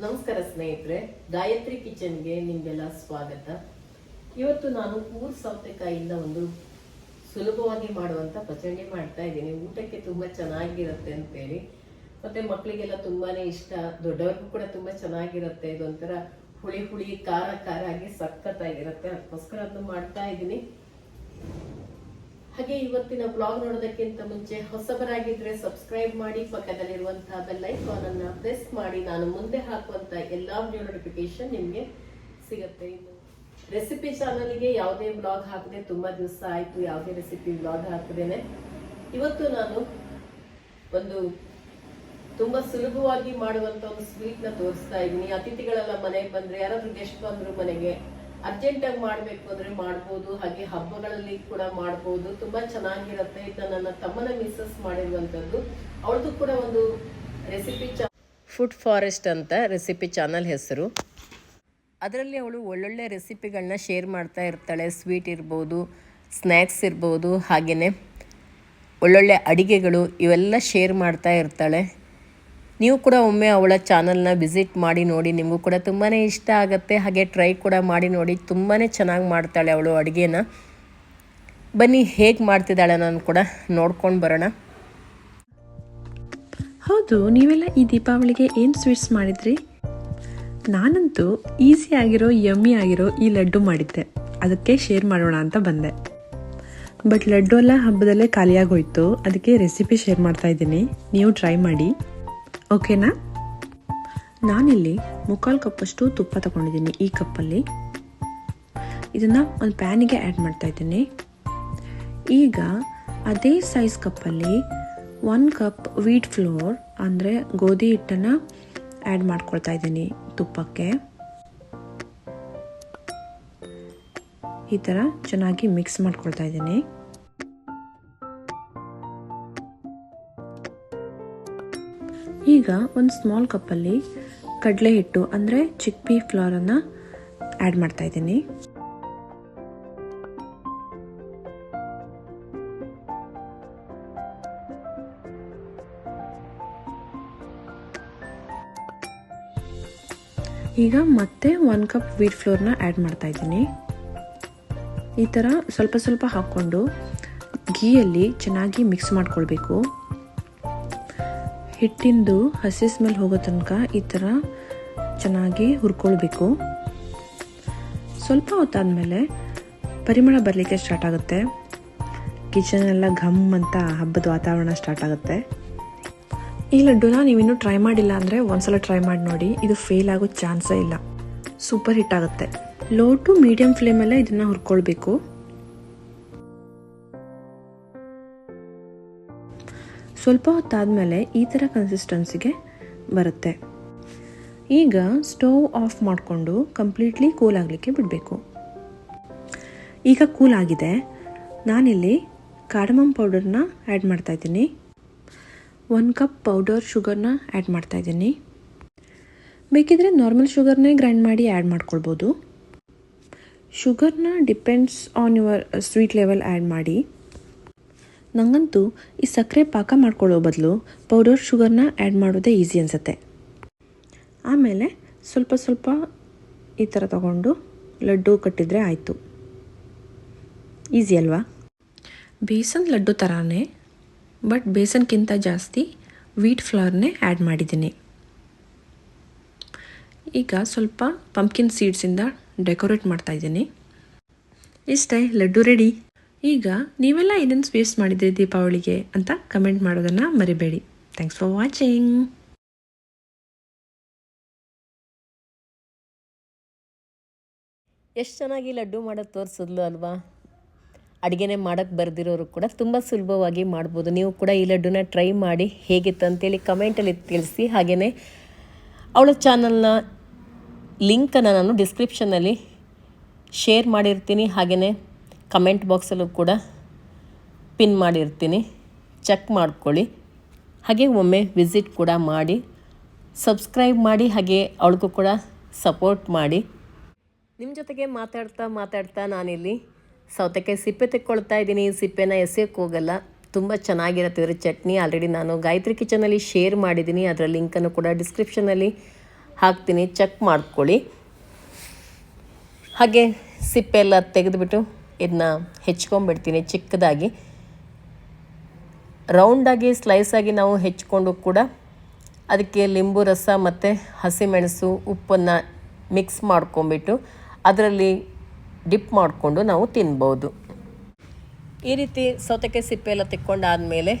ನಮಸ್ಕಾರ ಸ್ನೇಹಿತರೆ, ಗಾಯತ್ರಿ ಕಿಚನ್ಗೆ ನಿಮಗೆಲ್ಲ ಸ್ವಾಗತ. ಇವತ್ತು ನಾನು ಕೂರ್ ಸೌತೆಕಾಯಿಯಿಂದ ಒಂದು ಸುಲಭವಾಗಿ ಮಾಡುವಂತ ಪಚಂಡಿ ಮಾಡ್ತಾ ಇದ್ದೀನಿ. ಊಟಕ್ಕೆ ತುಂಬಾ ಚೆನ್ನಾಗಿರುತ್ತೆ ಅಂತೇಳಿ. ಮತ್ತೆ ಮಕ್ಕಳಿಗೆಲ್ಲ ತುಂಬಾನೇ ಇಷ್ಟ. ದೊಡ್ಡವ್ರಿಗೂ ಕೂಡ ತುಂಬಾ ಚೆನ್ನಾಗಿರುತ್ತೆ. ಇದೊಂಥರ ಹುಳಿ ಹುಳಿ, ಖಾರ ಖಾರ ಆಗಿ ಸಖತ್ತಾಗಿರುತ್ತೆ. ಅದಕ್ಕೋಸ್ಕರ ಅದನ್ನ ಮಾಡ್ತಾ ಇದ್ದೀನಿ. ಹಾಗೆ ಇವತ್ತಿನ ಬ್ಲಾಗ್ ನೋಡೋದಕ್ಕಿಂತ ಮುಂಚೆ ಹೊಸಬರಾಗಿದ್ರೆ ಸಬ್ಸ್ಕ್ರೈಬ್ ಮಾಡಿ, ಪಕ್ಕದಲ್ಲಿರುವಂತಹ ಬೆಲ್ ಐಕಾನ್ ಅನ್ನ ಪ್ರೆಸ್ ಮಾಡಿ, ನಾನು ಮುಂದೆ ಹಾಕುವಂತ ಎಲ್ಲಾ ವಿಡಿಯೋ ನೋಟಿಫಿಕೇಶನ್ ನಿಮ್ಗೆ ಸಿಗುತ್ತೆ. ರೆಸಿಪಿ ಚಾನಲ್ಗೆ ಯಾವುದೇ ಬ್ಲಾಗ್ ಹಾಕದೆ ತುಂಬಾ ದಿವಸ ಆಯ್ತು, ಯಾವುದೇ ರೆಸಿಪಿ ಬ್ಲಾಗ್ ಹಾಕದೇನೆ. ಇವತ್ತು ನಾನು ಒಂದು ತುಂಬಾ ಸುಲಭವಾಗಿ ಮಾಡುವಂತ ಒಂದು ಸ್ವೀಟ್ನ ತೋರಿಸ್ತಾ ಇದ್ದೀನಿ. ಅತಿಥಿಗಳೆಲ್ಲ ಮನೆಗೆ ಬಂದ್ರೆ, ಯಾರಾದ್ರೂ ಗೆಸ್ಟ್ ಬಂದ್ರು ಮನೆಗೆ ಅರ್ಜೆಂಟ್ ಆಗಿ ಮಾಡ್ಬೇಕು ಅಂದ್ರೆ ಮಾಡ್ಬೋದು, ಹಾಗೆ ಹಬ್ಬಗಳಲ್ಲಿ ಕೂಡ ಮಾಡ್ಬೋದು. ತುಂಬಾ ಚೆನ್ನಾಗಿರುತ್ತೆ. ಇದನ್ನ ನನ್ನ ತಮ್ಮನ ಮಿಸ್ಸಸ್ ಮಾಡಿರುವಂತದ್ದು. ಅವಳದು ಕೂಡ ಒಂದು ರೆಸಿಪಿ ಫುಡ್ ಫಾರೆಸ್ಟ್ ಅಂತ ರೆಸಿಪಿ ಚಾನಲ್ ಹೆಸರು. ಅದರಲ್ಲಿ ಅವಳು ಒಳ್ಳೊಳ್ಳೆ ರೆಸಿಪಿಗಳನ್ನ ಶೇರ್ ಮಾಡ್ತಾ ಇರ್ತಾಳೆ. ಸ್ವೀಟ್ ಇರ್ಬೋದು ಸ್ನ್ಯಾಕ್ಸ್ ಇರ್ಬೋದು ಹಾಗೆಯೇ ಒಳ್ಳೊಳ್ಳೆ ಅಡಿಗೆಗಳು ಇವೆಲ್ಲ ಶೇರ್ ಮಾಡ್ತಾ ಇರ್ತಾಳೆ. ನೀವು ಕೂಡ ಒಮ್ಮೆ ಅವಳ ಚಾನಲ್ನ ವಿಸಿಟ್ ಮಾಡಿ ನೋಡಿ, ನಿಮಗೂ ಕೂಡ ತುಂಬಾ ಇಷ್ಟ ಆಗುತ್ತೆ. ಹಾಗೆ ಟ್ರೈ ಕೂಡ ಮಾಡಿ ನೋಡಿ ತುಂಬಾ ಚೆನ್ನಾಗಿ ಮಾಡ್ತಾಳೆ ಅವಳು ಅಡುಗೆನ. ಬನ್ನಿ, ಹೇಗೆ ಮಾಡ್ತಿದ್ದಾಳೆ ನಾನು ಕೂಡ ನೋಡ್ಕೊಂಡು ಬರೋಣ. ಹೌದು, ನೀವೆಲ್ಲ ಈ ದೀಪಾವಳಿಗೆ ಏನು ಸ್ವೀಟ್ಸ್ ಮಾಡಿದ್ರಿ? ನಾನಂತೂ ಈಸಿ ಆಗಿರೋ, ಯಮ್ಮಿ ಆಗಿರೋ ಈ ಲಡ್ಡು ಮಾಡಿದ್ದೆ. ಅದಕ್ಕೆ ಶೇರ್ ಮಾಡೋಣ ಅಂತ ಬಂದೆ. ಬಟ್ ಲಡ್ಡು ಎಲ್ಲ ಹಬ್ಬದಲ್ಲೇ ಖಾಲಿಯಾಗೋಯ್ತು ಅದಕ್ಕೆ ರೆಸಿಪಿ ಶೇರ್ ಮಾಡ್ತಾ ಇದ್ದೀನಿ. ನೀವು ಟ್ರೈ ಮಾಡಿ. ಓಕೆನಾ? ನಾನಿಲ್ಲಿ ಮುಕ್ಕಾಲು ಕಪ್ಪಷ್ಟು ತುಪ್ಪ ತಗೊಂಡಿದ್ದೀನಿ ಈ ಕಪ್ಪಲ್ಲಿ. ಇದನ್ನು ಒಂದು ಪ್ಯಾನಿಗೆ ಆ್ಯಡ್ ಮಾಡ್ತಾ ಇದ್ದೀನಿ. ಈಗ ಅದೇ ಸೈಜ್ ಕಪ್ಪಲ್ಲಿ ಒನ್ ಕಪ್ ವೀಟ್ ಫ್ಲೋರ್ ಅಂದರೆ ಗೋಧಿ ಹಿಟ್ಟನ್ನು ಆ್ಯಡ್ ಮಾಡ್ಕೊಳ್ತಾ ಇದ್ದೀನಿ ತುಪ್ಪಕ್ಕೆ. ಈ ಥರ ಚೆನ್ನಾಗಿ ಮಿಕ್ಸ್ ಮಾಡ್ಕೊಳ್ತಾ ಇದ್ದೀನಿ. ಈಗ ಒಂದು ಸ್ಮಾಲ್ ಕಪ್ಪಲ್ಲಿ ಕಡಲೆ ಹಿಟ್ಟು, ಅಂದರೆ ಚಿಕ್ಪಿ ಫ್ಲೋರನ್ನು ಆ್ಯಡ್ ಮಾಡ್ತಾ ಇದ್ದೀನಿ. ಈಗ ಮತ್ತೆ ಒನ್ ಕಪ್ ವೀಟ್ ಫ್ಲೋರ್ನ ಆ್ಯಡ್ ಮಾಡ್ತಾ ಇದ್ದೀನಿ. ಈ ಥರ ಸ್ವಲ್ಪ ಸ್ವಲ್ಪ ಹಾಕ್ಕೊಂಡು ಘೀಯಲ್ಲಿ ಚೆನ್ನಾಗಿ ಮಿಕ್ಸ್ ಮಾಡ್ಕೊಳ್ಬೇಕು. ಹಿಟ್ಟಿಂದು ಹಸಿ ಸ್ಮೆಲ್ ಹೋಗೋ ತನಕ ಈ ಥರ ಚೆನ್ನಾಗಿ ಹುರ್ಕೊಳ್ಬೇಕು. ಸ್ವಲ್ಪ ಹೊತ್ತಾದಮೇಲೆ ಪರಿಮಳ ಬರಲಿಕ್ಕೆ ಸ್ಟಾರ್ಟ್ ಆಗುತ್ತೆ. ಕಿಚನ್ ಘಮ್ ಅಂತ ಹಬ್ಬದ ವಾತಾವರಣ ಸ್ಟಾರ್ಟ್ ಆಗುತ್ತೆ. ಈ ಲಡ್ಡುನ ನೀವಿನ್ನೂ ಟ್ರೈ ಮಾಡಿಲ್ಲ ಅಂದರೆ ಒಂದ್ಸಲ ಟ್ರೈ ಮಾಡಿ ನೋಡಿ. ಇದು ಫೇಲ್ ಆಗೋ ಚಾನ್ಸೇ ಇಲ್ಲ. ಸೂಪರ್ ಹಿಟ್ ಆಗುತ್ತೆ. ಲೋ ಟು ಮೀಡಿಯಂ ಫ್ಲೇಮಲ್ಲೇ ಇದನ್ನು ಹುರ್ಕೊಳ್ಬೇಕು. ಸ್ವಲ್ಪ ಹೊತ್ತಾದಮೇಲೆ ಈ ಥರ ಕನ್ಸಿಸ್ಟೆನ್ಸಿಗೆ ಬರುತ್ತೆ. ಈಗ ಸ್ಟವ್ ಆಫ್ ಮಾಡಿಕೊಂಡು ಕಂಪ್ಲೀಟ್ಲಿ ಕೂಲ್ ಆಗಲಿಕ್ಕೆ ಬಿಡಬೇಕು. ಈಗ ಕೂಲ್ ಆಗಿದೆ. ನಾನಿಲ್ಲಿ ಕಾರ್ಡಮಮ್ ಪೌಡರ್ನ ಆ್ಯಡ್ ಮಾಡ್ತಾಯಿದ್ದೀನಿ ಒನ್ ಕಪ್ ಪೌಡರ್ ಶುಗರ್ನ ಆ್ಯಡ್ ಮಾಡ್ತಾಯಿದ್ದೀನಿ ಬೇಕಿದ್ರೆ ನಾರ್ಮಲ್ ಶುಗರ್ನೇ ಗ್ರೈಂಡ್ ಮಾಡಿ ಆ್ಯಡ್ ಮಾಡ್ಕೊಳ್ಬೋದು. ಶುಗರ್ನ depends on your sweet level add ಮಾಡಿ. ನನಗಂತೂ ಈ ಸಕ್ಕರೆ ಪಾಕ ಮಾಡ್ಕೊಳ್ಳೋ ಬದಲು ಪೌಡರ್ ಶುಗರ್ನ ಆ್ಯಡ್ ಮಾಡೋದೇ ಈಸಿ ಅನಿಸುತ್ತೆ. ಆಮೇಲೆ ಸ್ವಲ್ಪ ಸ್ವಲ್ಪ ಈ ಥರ ತಗೊಂಡು ಲಡ್ಡು ಕಟ್ಟಿದರೆ ಆಯಿತು. ಈಸಿ ಅಲ್ವಾ? ಬೇಸನ್ ಲಡ್ಡು ಥರನೇ ಬಟ್ ಬೇಸನ್ಗಿಂತ ಜಾಸ್ತಿ ವೀಟ್ ಫ್ಲವರ್ನೇ ಆ್ಯಡ್ ಮಾಡಿದ್ದೀನಿ. ಈಗ ಸ್ವಲ್ಪ ಪಂಪ್ಕಿನ್ ಸೀಡ್ಸಿಂದ ಡೆಕೋರೇಟ್ ಮಾಡ್ತಾ ಇದ್ದೀನಿ. ಇಷ್ಟೇ, ಲಡ್ಡು ರೆಡಿ ಈಗ ನೀವೆಲ್ಲ ಏನೇನು ಸ್ವೀಟ್ಸ್ ಮಾಡಿದ್ರಿ ದೀಪಾವಳಿಗೆ ಅಂತ ಕಮೆಂಟ್ ಮಾಡೋದನ್ನು ಮರಿಬೇಡಿ. ಥ್ಯಾಂಕ್ಸ್ ಫಾರ್ ವಾಚಿಂಗ್ ಎಷ್ಟು ಚೆನ್ನಾಗಿ ಲಡ್ಡು ಮಾಡೋದು ತೋರಿಸಿದ್ಲು ಅಲ್ವಾ? ಅಡುಗೆನೇ ಮಾಡೋಕ್ಕೆ ಬರೆದಿರೋರು ಕೂಡ ತುಂಬ ಸುಲಭವಾಗಿ ಮಾಡ್ಬೋದು. ನೀವು ಕೂಡ ಈ ಲಡ್ಡುನ ಟ್ರೈ ಮಾಡಿ ಹೇಗಿತ್ತು ಅಂತೇಳಿ ಕಮೆಂಟಲ್ಲಿ ತಿಳಿಸಿ. ಹಾಗೆಯೇ ಅವಳ ಚಾನಲ್ನ ಲಿಂಕನ್ನು ನಾನು ಡಿಸ್ಕ್ರಿಪ್ಷನಲ್ಲಿ ಶೇರ್ ಮಾಡಿರ್ತೀನಿ. ಹಾಗೆಯೇ ಕಮೆಂಟ್ ಬಾಕ್ಸಲ್ಲೂ ಕೂಡ ಪಿನ್ ಮಾಡಿರ್ತೀನಿ. ಚೆಕ್ ಮಾಡ್ಕೊಳ್ಳಿ. ಹಾಗೆ ಒಮ್ಮೆ ವಿಸಿಟ್ ಕೂಡ ಮಾಡಿ. ಸಬ್ಸ್ಕ್ರೈಬ್ ಮಾಡಿ, ಹಾಗೆ ಅವಳಿಗೂ ಕೂಡ ಸಪೋರ್ಟ್ ಮಾಡಿ. ನಿಮ್ಮ ಜೊತೆಗೆ ಮಾತಾಡ್ತಾ ಮಾತಾಡ್ತಾ ನಾನಿಲ್ಲಿ ಸೌತೆಕಾಯಿ ಸಿಪ್ಪೆ ತೆಕ್ಕೊಳ್ತಾ ಇದ್ದೀನಿ. ಸಿಪ್ಪೆನ ಎಸೆಯೋಕ್ಕೆ ಹೋಗಲ್ಲ. ತುಂಬ ಚೆನ್ನಾಗಿರುತ್ತೆ ಇದರ ಚಟ್ನಿ. ಆಲ್ರೆಡಿ ನಾನು ಗಾಯತ್ರಿ ಕಿಚನಲ್ಲಿ ಶೇರ್ ಮಾಡಿದ್ದೀನಿ. ಅದರ ಲಿಂಕನ್ನು ಕೂಡ ಡಿಸ್ಕ್ರಿಪ್ಷನಲ್ಲಿ ಹಾಕ್ತೀನಿ. ಚೆಕ್ ಮಾಡ್ಕೊಳ್ಳಿ. ಹಾಗೆ ಸಿಪ್ಪೆ ಎಲ್ಲ ತೆಗೆದುಬಿಟ್ಟು ಇದನ್ನ ಹೆಚ್ಕೊಂಡ್ಬಿಡ್ತೀನಿ, ಚಿಕ್ಕದಾಗಿ. ರೌಂಡಾಗಿ ಸ್ಲೈಸಾಗಿ ನಾವು ಹೆಚ್ಕೊಂಡು ಕೂಡ ಅದಕ್ಕೆ ಲಿಂಬು ರಸ ಮತ್ತು ಹಸಿಮೆಣಸು ಉಪ್ಪನ್ನು ಮಿಕ್ಸ್ ಮಾಡ್ಕೊಂಬಿಟ್ಟು ಅದರಲ್ಲಿ ಡಿಪ್ ಮಾಡಿಕೊಂಡು ನಾವು ತಿನ್ಬೋದು. ಈ ರೀತಿ ಸೌತೆಕಾಯಿ ಸಿಪ್ಪೆ ಎಲ್ಲ ತೆಕ್ಕೊಂಡಾದಮೇಲೆ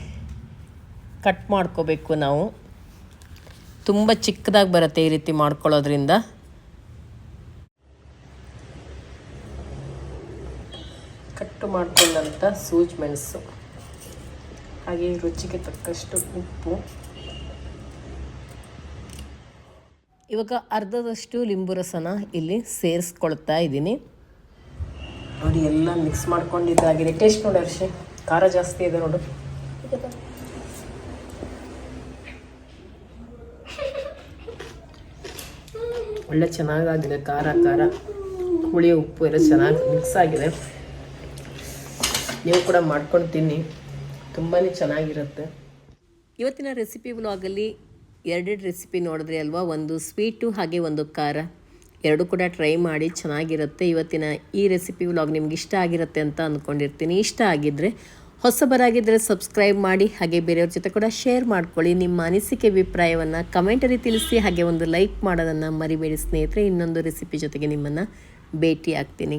ಕಟ್ ಮಾಡ್ಕೋಬೇಕು ನಾವು. ತುಂಬ ಚಿಕ್ಕದಾಗಿ ಬರುತ್ತೆ ಈ ರೀತಿ ಮಾಡ್ಕೊಳ್ಳೋದ್ರಿಂದ. ಕಟ್ಟು ಮಾಡಿಕೊಂಡಂಥ ಸೂಜ್ ಮೆಣಸು. ಹಾಗೆ ರುಚಿಗೆ ತಕ್ಕಷ್ಟು ಉಪ್ಪು. ಇವಾಗ ಅರ್ಧದಷ್ಟು ಲಿಂಬು ರಸನ ಇಲ್ಲಿ ಸೇರಿಸ್ಕೊಳ್ತಾ ಇದ್ದೀನಿ. ನೋಡಿ, ಎಲ್ಲ ಮಿಕ್ಸ್ ಮಾಡ್ಕೊಂಡಿದ್ದಾಗಿದೆ. ಟೇಸ್ಟ್ ನೋಡಿ ಅರ್ಷಿ ಖಾರ ಜಾಸ್ತಿ ಇದೆ ನೋಡು. ಒಳ್ಳೆ ಚೆನ್ನಾಗಾಗಿದೆ. ಖಾರ ಖಾರ. ಹುಳಿ ಉಪ್ಪು ಎಲ್ಲ ಚೆನ್ನಾಗಿ ಮಿಕ್ಸ್ ಆಗಿದೆ. ನೀವು ಕೂಡ ಮಾಡ್ಕೊಂಡು ತಿನ್ನಿ ತುಂಬಾ ಚೆನ್ನಾಗಿರುತ್ತೆ. ಇವತ್ತಿನ ರೆಸಿಪಿ ವ್ಲಾಗಲ್ಲಿ ಎರಡೆರಡು ರೆಸಿಪಿ ನೋಡಿದ್ರಿ ಅಲ್ವಾ? ಒಂದು ಸ್ವೀಟು ಹಾಗೆ ಒಂದು ಖಾರ. ಎರಡು ಕೂಡ ಟ್ರೈ ಮಾಡಿ ಚೆನ್ನಾಗಿರುತ್ತೆ. ಇವತ್ತಿನ ಈ ರೆಸಿಪಿ ವ್ಲಾಗ್ ನಿಮ್ಗೆ ಇಷ್ಟ ಆಗಿರುತ್ತೆ ಅಂತ ಅಂದ್ಕೊಂಡಿರ್ತೀನಿ ಇಷ್ಟ ಆಗಿದ್ದರೆ ಹೊಸಬರಾಗಿದ್ದರೆ ಸಬ್ಸ್ಕ್ರೈಬ್ ಮಾಡಿ, ಹಾಗೆ ಬೇರೆಯವ್ರ ಜೊತೆ ಕೂಡ ಶೇರ್ ಮಾಡ್ಕೊಳ್ಳಿ. ನಿಮ್ಮ ಅನಿಸಿಕೆ, ಅಭಿಪ್ರಾಯವನ್ನು ಕಮೆಂಟಲ್ಲಿ ತಿಳಿಸಿ, ಹಾಗೆ ಒಂದು ಲೈಕ್ ಮಾಡೋದನ್ನು ಮರಿಬೇಡಿ ಸ್ನೇಹಿತರೆ. ಇನ್ನೊಂದು ರೆಸಿಪಿ ಜೊತೆಗೆ ನಿಮ್ಮನ್ನು ಭೇಟಿ ಆಗ್ತೀನಿ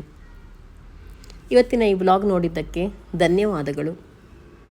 ಇವತ್ತಿನ ಈ ವ್ಲಾಗ್ ನೋಡಿದ್ದಕ್ಕೆ ಧನ್ಯವಾದಗಳು.